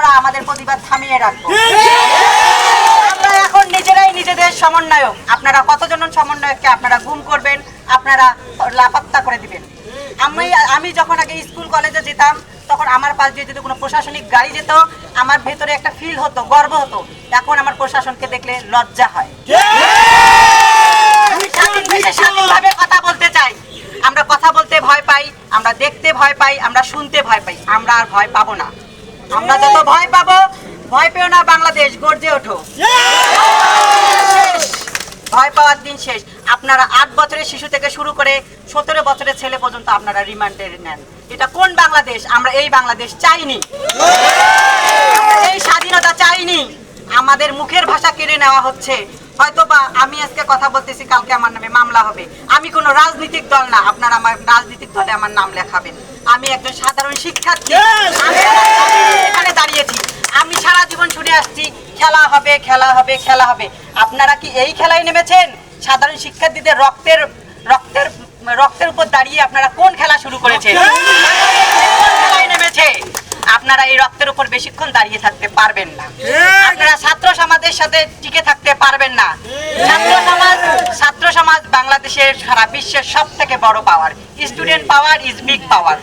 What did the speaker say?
আমরা আমাদের প্রতিবাদ থামিয়ে রাখব। আমরা এখন নিজেরাই নিজেদের সমন্বয়ক। আপনারা কতজন সমন্বয়ককে আপনারা গুম করবেন আপনারা লাপাত্তা করে দিবেন। আমি আমি যখন আগে স্কুল কলেজে যেতাম তখন আমার পাশ দিয়ে যদি কোনো প্রশাসনিক গাড়ি যেত আমার ভেতরে একটা ফিল হতো গর্ব হতো। এখন আমার প্রশাসনকে দেখলে লজ্জা হয়। স্বাধীনভাবে কথা বলতে চাই। আমরা কথা বলতে ভয় পাই আমরা দেখতে ভয় পাই আমরা শুনতে ভয় পাই। আমরা আর ভয় পাবো না। আমরা যত ভয় পাবো ভয় পেও না বাংলাদেশ গর্জে ওঠো। ভয় পাওয়ার দিন শেষ। আপনারা আট বছরের শিশু থেকে শুরু করে সতেরো বছরের ছেলে পর্যন্ত আপনারা রিমান্ডে নেন। এটা কোন বাংলাদেশ? আমরা এই বাংলাদেশ চাইনি। এই স্বাধীনতা চাইনি। আমাদের মুখের ভাষা কেড়ে নেওয়া হচ্ছে। হয়তো বা আমি আজকে কথা বলতেছি কালকে আমার নামে মামলা হবে। আমি কোনো রাজনৈতিক দল না। আপনারা আমার রাজনৈতিক দলে আমার নাম লেখাবেন। আমি একজন সাধারণ শিক্ষার্থী। আমি সারা জীবন শুনে আসছি খেলা হবে খেলা হবে খেলা হবে। আপনারা কি এই খেলায় নেমেছেন? সাধারণ শিক্ষার্থীদের রক্তের রক্তের রক্তের উপর দাঁড়িয়ে আপনারা কোন খেলা শুরু করেছেন? নেমেছে? আপনারা এই রক্তের উপর বেশিক্ষণ দাঁড়িয়ে থাকতে পারবেন না। আপনারা ছাত্র সমাজের সাথে টিকে থাকতে পারবেন না। ছাত্র সমাজ ছাত্র সমাজ বাংলাদেশের সারা বিশ্বের সব থেকে বড় power student power is big power